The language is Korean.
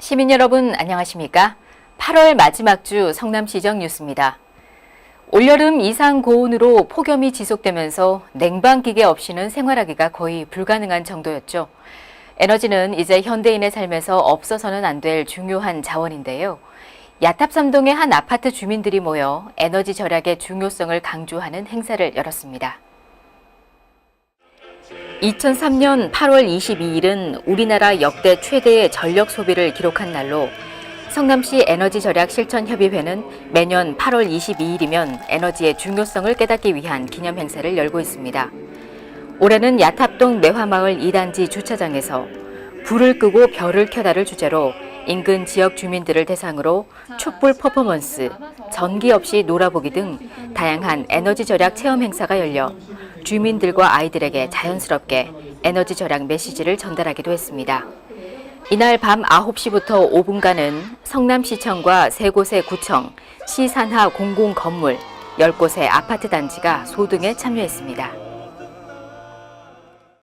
시민 여러분 안녕하십니까? 8월 마지막 주 성남시정 뉴스입니다. 올여름 이상 고온으로 폭염이 지속되면서 냉방기계 없이는 생활하기가 거의 불가능한 정도였죠. 에너지는 이제 현대인의 삶에서 없어서는 안 될 중요한 자원인데요. 야탑삼동의 한 아파트 주민들이 모여 에너지 절약의 중요성을 강조하는 행사를 열었습니다. 2003년 8월 22일은 우리나라 역대 최대의 전력 소비를 기록한 날로 성남시 에너지 절약 실천 협의회는 매년 8월 22일이면 에너지의 중요성을 깨닫기 위한 기념 행사를 열고 있습니다. 올해는 야탑동 매화마을 2단지 주차장에서 불을 끄고 별을 켜다를 주제로 인근 지역 주민들을 대상으로 촛불 퍼포먼스, 전기 없이 놀아보기 등 다양한 에너지 절약 체험 행사가 열려 주민들과 아이들에게 자연스럽게 에너지 절약 메시지를 전달하기도 했습니다. 이날 밤 9시부터 5분간은 성남시청과 세 곳의 구청, 시산하 공공건물, 10곳의 아파트 단지가 소등에 참여했습니다.